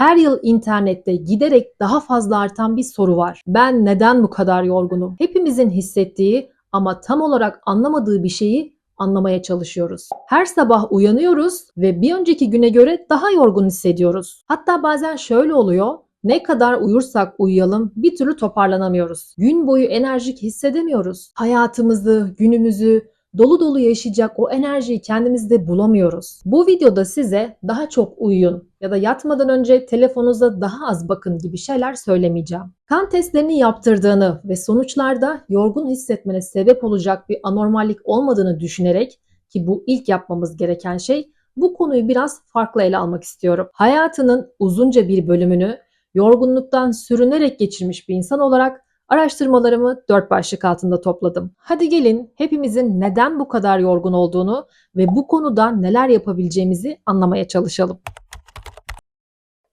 Her yıl internette giderek daha fazla artan bir soru var. Ben neden bu kadar yorgunum? Hepimizin hissettiği ama tam olarak anlamadığı bir şeyi anlamaya çalışıyoruz. Her sabah uyanıyoruz ve bir önceki güne göre daha yorgun hissediyoruz. Hatta bazen şöyle oluyor. Ne kadar uyursak uyuyalım bir türlü toparlanamıyoruz. Gün boyu enerjik hissedemiyoruz. Hayatımızı, günümüzü dolu dolu yaşayacak o enerjiyi kendimizde bulamıyoruz. Bu videoda size daha çok uyuyun ya da yatmadan önce telefonunuza daha az bakın gibi şeyler söylemeyeceğim. Kan testlerini yaptırdığını ve sonuçlarda yorgun hissetmene sebep olacak bir anormallik olmadığını düşünerek ki bu ilk yapmamız gereken şey bu konuyu biraz farklı ele almak istiyorum. Hayatının uzunca bir bölümünü yorgunluktan sürünerek geçirmiş bir insan olarak araştırmalarımı dört başlık altında topladım. Hadi gelin hepimizin neden bu kadar yorgun olduğunu ve bu konuda neler yapabileceğimizi anlamaya çalışalım.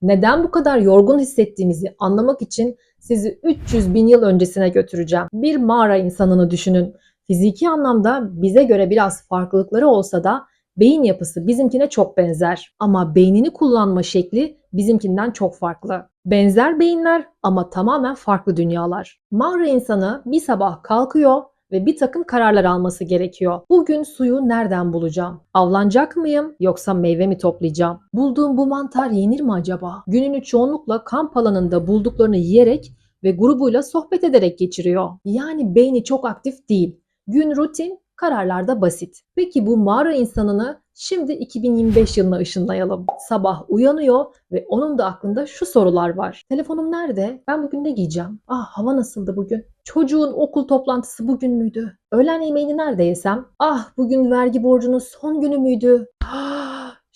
Neden bu kadar yorgun hissettiğimizi anlamak için sizi 300 bin yıl öncesine götüreceğim. Bir mağara insanını düşünün. Fiziki anlamda bize göre biraz farklılıkları olsa da beyin yapısı bizimkine çok benzer. Ama beynini kullanma şekli bizimkinden çok farklı. Benzer beyinler ama tamamen farklı dünyalar. Mağara insanı bir sabah kalkıyor ve bir takım kararlar alması gerekiyor. Bugün suyu nereden bulacağım? Avlanacak mıyım yoksa meyve mi toplayacağım? Bulduğum bu mantar yenir mi acaba? Gününü çoğunlukla kamp alanında bulduklarını yiyerek ve grubuyla sohbet ederek geçiriyor. Yani beyni çok aktif değil. Gün rutin, kararlar da basit. Peki bu mağara insanını şimdi 2025 yılına ışınlayalım. Sabah uyanıyor ve onun da aklında şu sorular var. Telefonum nerede? Ben bugün ne giyeceğim? Ah hava nasıldı bugün? Çocuğun okul toplantısı bugün müydü? Öğlen yemeğini nerede yesem? Ah bugün vergi borcunun son günü müydü? Ah,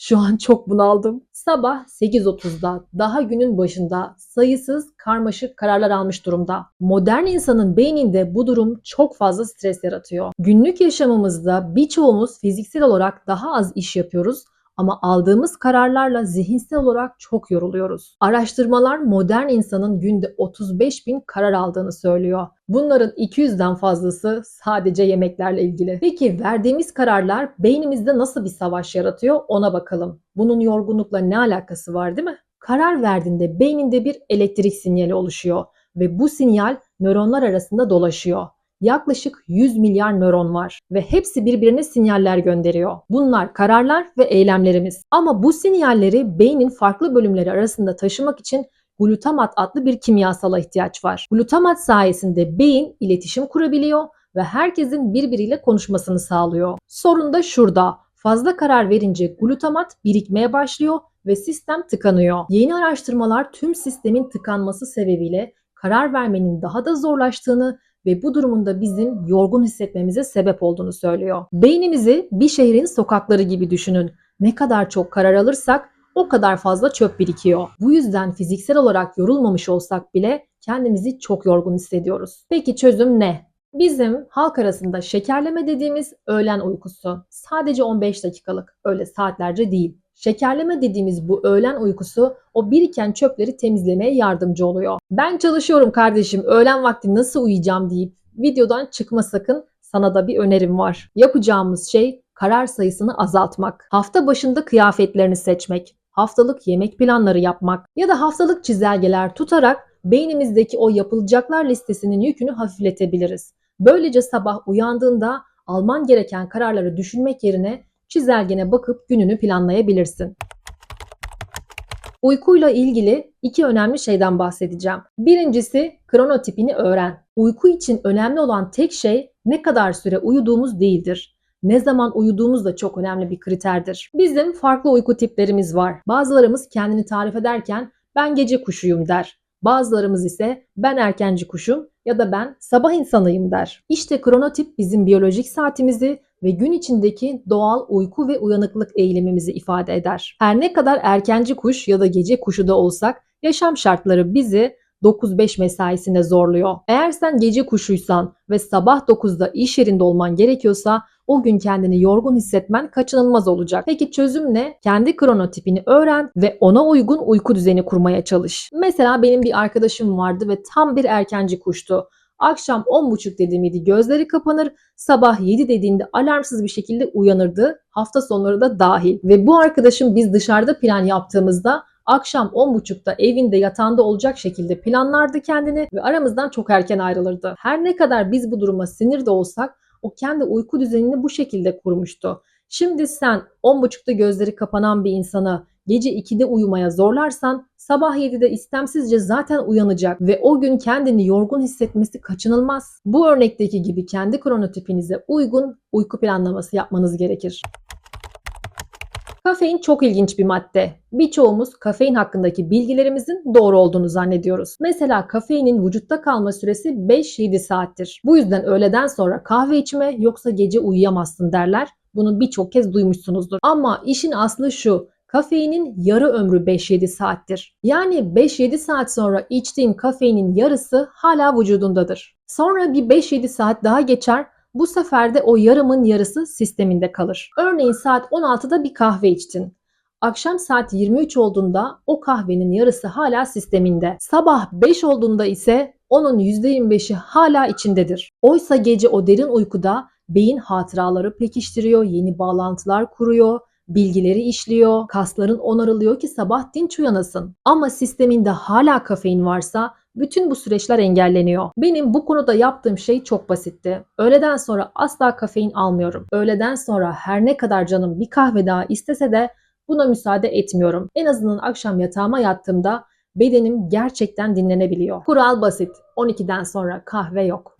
Şu an çok bunaldım. Sabah 8.30'da daha günün başında sayısız karmaşık kararlar almış durumda. Modern insanın beyninde bu durum çok fazla stres yaratıyor. Günlük yaşamımızda birçoğumuz fiziksel olarak daha az iş yapıyoruz ama aldığımız kararlarla zihinsel olarak çok yoruluyoruz. Araştırmalar modern insanın günde 35 bin karar aldığını söylüyor. Bunların 200'den fazlası sadece yemeklerle ilgili. Peki verdiğimiz kararlar beynimizde nasıl bir savaş yaratıyor ona bakalım. Bunun yorgunlukla ne alakası var değil mi? Karar verdiğinde beyninde bir elektrik sinyali oluşuyor ve bu sinyal nöronlar arasında dolaşıyor. Yaklaşık 100 milyar nöron var ve hepsi birbirine sinyaller gönderiyor. Bunlar kararlar ve eylemlerimiz. Ama bu sinyalleri beynin farklı bölümleri arasında taşımak için glutamat adlı bir kimyasala ihtiyaç var. Glutamat sayesinde beyin iletişim kurabiliyor ve herkesin birbiriyle konuşmasını sağlıyor. Sorun da şurada. Fazla karar verince glutamat birikmeye başlıyor ve sistem tıkanıyor. Yeni araştırmalar tüm sistemin tıkanması sebebiyle karar vermenin daha da zorlaştığını ve bu durumun da bizim yorgun hissetmemize sebep olduğunu söylüyor. Beynimizi bir şehrin sokakları gibi düşünün. Ne kadar çok karar alırsak o kadar fazla çöp birikiyor. Bu yüzden fiziksel olarak yorulmamış olsak bile kendimizi çok yorgun hissediyoruz. Peki çözüm ne? Bizim halk arasında şekerleme dediğimiz öğlen uykusu. Sadece 15 dakikalık, öyle saatlerce değil. Şekerleme dediğimiz bu öğlen uykusu o biriken çöpleri temizlemeye yardımcı oluyor. Ben çalışıyorum kardeşim, öğlen vakti nasıl uyuyacağım deyip videodan çıkma sakın. Sana da bir önerim var. Yapacağımız şey karar sayısını azaltmak. Hafta başında kıyafetlerini seçmek, haftalık yemek planları yapmak ya da haftalık çizelgeler tutarak beynimizdeki o yapılacaklar listesinin yükünü hafifletebiliriz. Böylece sabah uyandığında alman gereken kararları düşünmek yerine çizelgene bakıp gününü planlayabilirsin. Uykuyla ilgili iki önemli şeyden bahsedeceğim. Birincisi kronotipini öğren. Uyku için önemli olan tek şey ne kadar süre uyuduğumuz değildir. Ne zaman uyuduğumuz da çok önemli bir kriterdir. Bizim farklı uyku tiplerimiz var. Bazılarımız kendini tarif ederken ben gece kuşuyum der. Bazılarımız ise ben erkenci kuşum ya da ben sabah insanıyım der. İşte kronotip bizim biyolojik saatimizi ve gün içindeki doğal uyku ve uyanıklık eğilimimizi ifade eder. Her ne kadar erkenci kuş ya da gece kuşu da olsak yaşam şartları bizi 9-5 mesaisinde zorluyor. Eğer sen gece kuşuysan ve sabah 9'da iş yerinde olman gerekiyorsa o gün kendini yorgun hissetmen kaçınılmaz olacak. Peki çözüm ne? Kendi kronotipini öğren ve ona uygun uyku düzeni kurmaya çalış. Mesela benim bir arkadaşım vardı ve tam bir erkenci kuştu. Akşam 10.30 dediğimde gözleri kapanır, sabah 7 dediğinde alarmsız bir şekilde uyanırdı. Hafta sonları da dahil. Ve bu arkadaşım biz dışarıda plan yaptığımızda akşam 10.30'da evinde yatağında olacak şekilde planlardı kendini ve aramızdan çok erken ayrılırdı. Her ne kadar biz bu duruma sinir de olsak o kendi uyku düzenini bu şekilde kurmuştu. Şimdi sen 10.30'da gözleri kapanan bir insanı gece 2'de uyumaya zorlarsan sabah 7'de istemsizce zaten uyanacak ve o gün kendini yorgun hissetmesi kaçınılmaz. Bu örnekteki gibi kendi kronotipinize uygun uyku planlaması yapmanız gerekir. Kafein çok ilginç bir madde. Birçoğumuz kafein hakkındaki bilgilerimizin doğru olduğunu zannediyoruz. Mesela kafeinin vücutta kalma süresi 5-7 saattir. Bu yüzden öğleden sonra kahve içme yoksa gece uyuyamazsın derler. Bunu birçok kez duymuşsunuzdur. Ama işin aslı şu. Kafeinin yarı ömrü 5-7 saattir. Yani 5-7 saat sonra içtiğin kafeinin yarısı hala vücudundadır. Sonra bir 5-7 saat daha geçer bu sefer de o yarımın yarısı sisteminde kalır. Örneğin saat 16'da bir kahve içtin. Akşam saat 23 olduğunda o kahvenin yarısı hala sisteminde. Sabah 5 olduğunda ise onun %25'i hala içindedir. Oysa gece o derin uykuda beyin hatıraları pekiştiriyor, yeni bağlantılar kuruyor, bilgileri işliyor, kasların onarılıyor ki sabah dinç uyanasın. Ama sisteminde hala kafein varsa bütün bu süreçler engelleniyor. Benim bu konuda yaptığım şey çok basitti. Öğleden sonra asla kafein almıyorum. Öğleden sonra her ne kadar canım bir kahve daha istese de buna müsaade etmiyorum. En azından akşam yatağıma yattığımda bedenim gerçekten dinlenebiliyor. Kural basit. 12'den sonra kahve yok.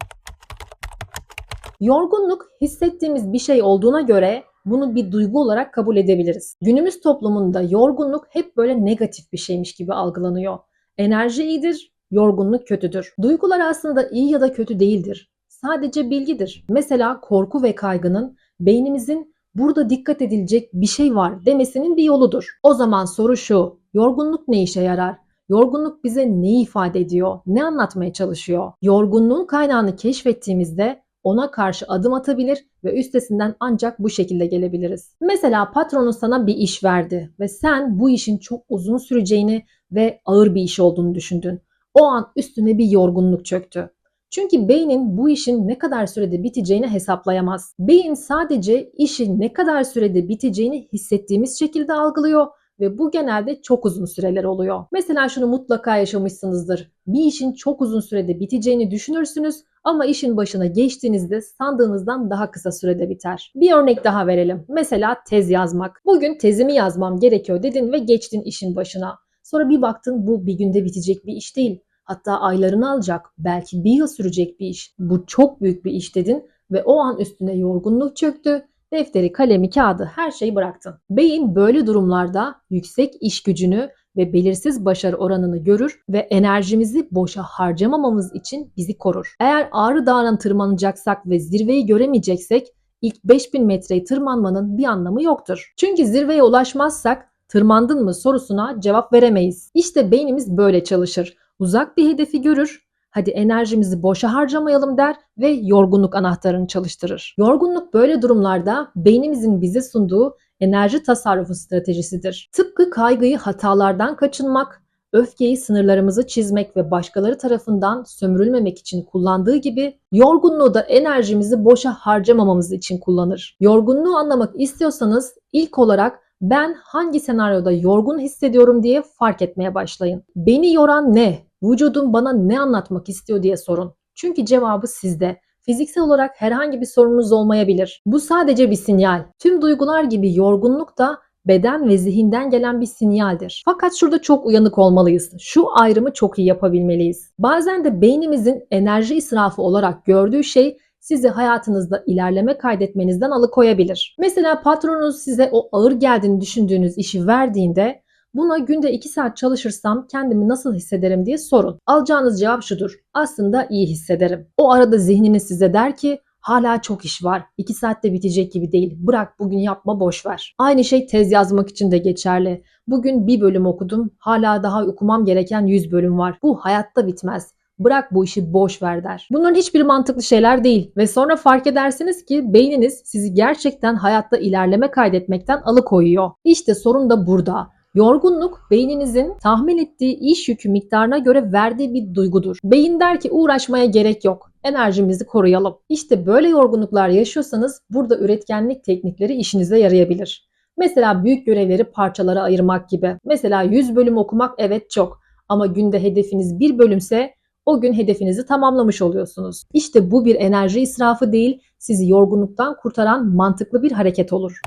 Yorgunluk hissettiğimiz bir şey olduğuna göre bunu bir duygu olarak kabul edebiliriz. Günümüz toplumunda yorgunluk hep böyle negatif bir şeymiş gibi algılanıyor. Enerji iyidir, yorgunluk kötüdür. Duygular aslında iyi ya da kötü değildir. Sadece bilgidir. Mesela korku ve kaygının beynimizin burada dikkat edilecek bir şey var demesinin bir yoludur. O zaman soru şu. Yorgunluk ne işe yarar? Yorgunluk bize ne ifade ediyor? Ne anlatmaya çalışıyor? Yorgunluğun kaynağını keşfettiğimizde ona karşı adım atabilir ve üstesinden ancak bu şekilde gelebiliriz. Mesela patronun sana bir iş verdi ve sen bu işin çok uzun süreceğini ve ağır bir iş olduğunu düşündün. O an üstüne bir yorgunluk çöktü. Çünkü beynin bu işin ne kadar sürede biteceğini hesaplayamaz. Beyin sadece işin ne kadar sürede biteceğini hissettiğimiz şekilde algılıyor ve bu genelde çok uzun süreler oluyor. Mesela şunu mutlaka yaşamışsınızdır. Bir işin çok uzun sürede biteceğini düşünürsünüz ama işin başına geçtiğinizde sandığınızdan daha kısa sürede biter. Bir örnek daha verelim. Mesela tez yazmak. Bugün tezimi yazmam gerekiyor dedin ve geçtin işin başına. Sonra bir baktın bu bir günde bitecek bir iş değil. Hatta aylarını alacak, belki bir yıl sürecek bir iş. Bu çok büyük bir iş dedin ve o an üstüne yorgunluk çöktü. Defteri, kalemi, kağıdı her şeyi bıraktın. Beyin böyle durumlarda yüksek iş gücünü ve belirsiz başarı oranını görür ve enerjimizi boşa harcamamamız için bizi korur. Eğer Ağrı Dağı'na tırmanacaksak ve zirveyi göremeyeceksek ilk 5000 metreyi tırmanmanın bir anlamı yoktur. Çünkü zirveye ulaşmazsak tırmandın mı sorusuna cevap veremeyiz. İşte beynimiz böyle çalışır. Uzak bir hedefi görür, hadi enerjimizi boşa harcamayalım der ve yorgunluk anahtarını çalıştırır. Yorgunluk böyle durumlarda beynimizin bize sunduğu enerji tasarrufu stratejisidir. Tıpkı kaygıyı hatalardan kaçınmak, öfkeyi sınırlarımızı çizmek ve başkaları tarafından sömürülmemek için kullandığı gibi yorgunluğu da enerjimizi boşa harcamamamız için kullanır. Yorgunluğu anlamak istiyorsanız ilk olarak ben hangi senaryoda yorgun hissediyorum diye fark etmeye başlayın. Beni yoran ne? Vücudum bana ne anlatmak istiyor diye sorun. Çünkü cevabı sizde. Fiziksel olarak herhangi bir sorununuz olmayabilir. Bu sadece bir sinyal. Tüm duygular gibi yorgunluk da beden ve zihinden gelen bir sinyaldir. Fakat şurada çok uyanık olmalıyız. Şu ayrımı çok iyi yapabilmeliyiz. Bazen de beynimizin enerji israfı olarak gördüğü şey sizi hayatınızda ilerleme kaydetmenizden alıkoyabilir. Mesela patronunuz size o ağır geldiğini düşündüğünüz işi verdiğinde Buna günde 2 saat çalışırsam kendimi nasıl hissederim diye sorun. Alacağınız cevap şudur. Aslında iyi hissederim. O arada zihniniz size der ki hala çok iş var. 2 saatte bitecek gibi değil. Bırak bugün yapma boş ver. Aynı şey tez yazmak için de geçerli. Bugün bir bölüm okudum. Hala daha okumam gereken 100 bölüm var. Bu hayatta bitmez. Bırak bu işi boş ver der. Bunların hiçbir mantıklı şeyler değil ve sonra fark edersiniz ki beyniniz sizi gerçekten hayatta ilerleme kaydetmekten alıkoyuyor. İşte sorun da burada. Yorgunluk beyninizin tahmin ettiği iş yükü miktarına göre verdiği bir duygudur. Beyin der ki uğraşmaya gerek yok. Enerjimizi koruyalım. İşte böyle yorgunluklar yaşıyorsanız burada üretkenlik teknikleri işinize yarayabilir. Mesela büyük görevleri parçalara ayırmak gibi. Mesela 100 bölüm okumak evet çok ama günde hedefiniz bir bölümse o gün hedefinizi tamamlamış oluyorsunuz. İşte bu bir enerji israfı değil, sizi yorgunluktan kurtaran mantıklı bir hareket olur.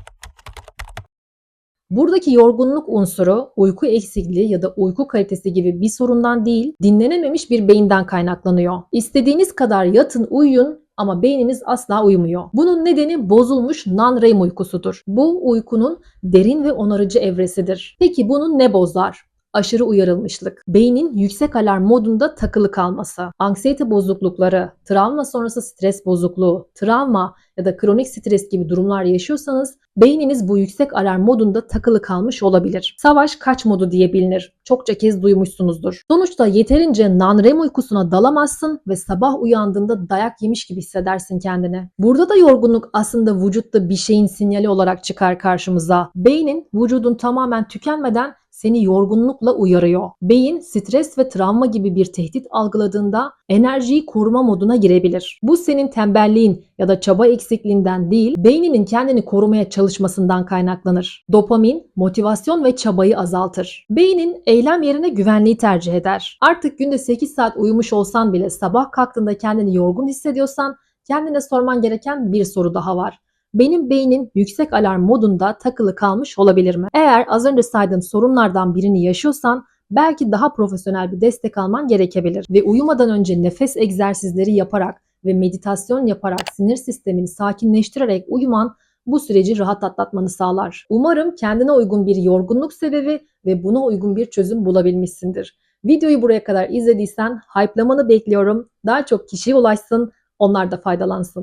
Buradaki yorgunluk unsuru uyku eksikliği ya da uyku kalitesi gibi bir sorundan değil, dinlenememiş bir beyinden kaynaklanıyor. İstediğiniz kadar yatın, uyuyun ama beyniniz asla uyumuyor. Bunun nedeni bozulmuş non-REM uykusudur. Bu uykunun derin ve onarıcı evresidir. Peki bunu ne bozar? Aşırı uyarılmışlık, beynin yüksek alarm modunda takılı kalması, anksiyete bozuklukları, travma sonrası stres bozukluğu, travma ya da kronik stres gibi durumlar yaşıyorsanız beyniniz bu yüksek alarm modunda takılı kalmış olabilir. Savaş kaç modu diye bilinir. Çokça kez duymuşsunuzdur. Sonuçta yeterince non-REM uykusuna dalamazsın ve sabah uyandığında dayak yemiş gibi hissedersin kendini. Burada da yorgunluk aslında vücutta bir şeyin sinyali olarak çıkar karşımıza. Beynin vücudun tamamen tükenmeden seni yorgunlukla uyarıyor. Beyin stres ve travma gibi bir tehdit algıladığında enerjiyi koruma moduna girebilir. Bu senin tembelliğin ya da çaba eksikliğinden değil, beyninin kendini korumaya çalışmasından kaynaklanır. Dopamin, motivasyon ve çabayı azaltır. Beynin eylem yerine güvenliği tercih eder. Artık günde 8 saat uyumuş olsan bile sabah kalktığında kendini yorgun hissediyorsan kendine sorman gereken bir soru daha var benim beynim yüksek alarm modunda takılı kalmış olabilir mi? Eğer az önce saydığım sorunlardan birini yaşıyorsan belki daha profesyonel bir destek alman gerekebilir ve uyumadan önce nefes egzersizleri yaparak ve meditasyon yaparak sinir sistemini sakinleştirerek uyuman bu süreci rahat atlatmanı sağlar. Umarım kendine uygun bir yorgunluk sebebi ve buna uygun bir çözüm bulabilmişsindir. Videoyu buraya kadar izlediysen hype'lamanı bekliyorum. Daha çok kişiye ulaşsın, onlar da faydalansın.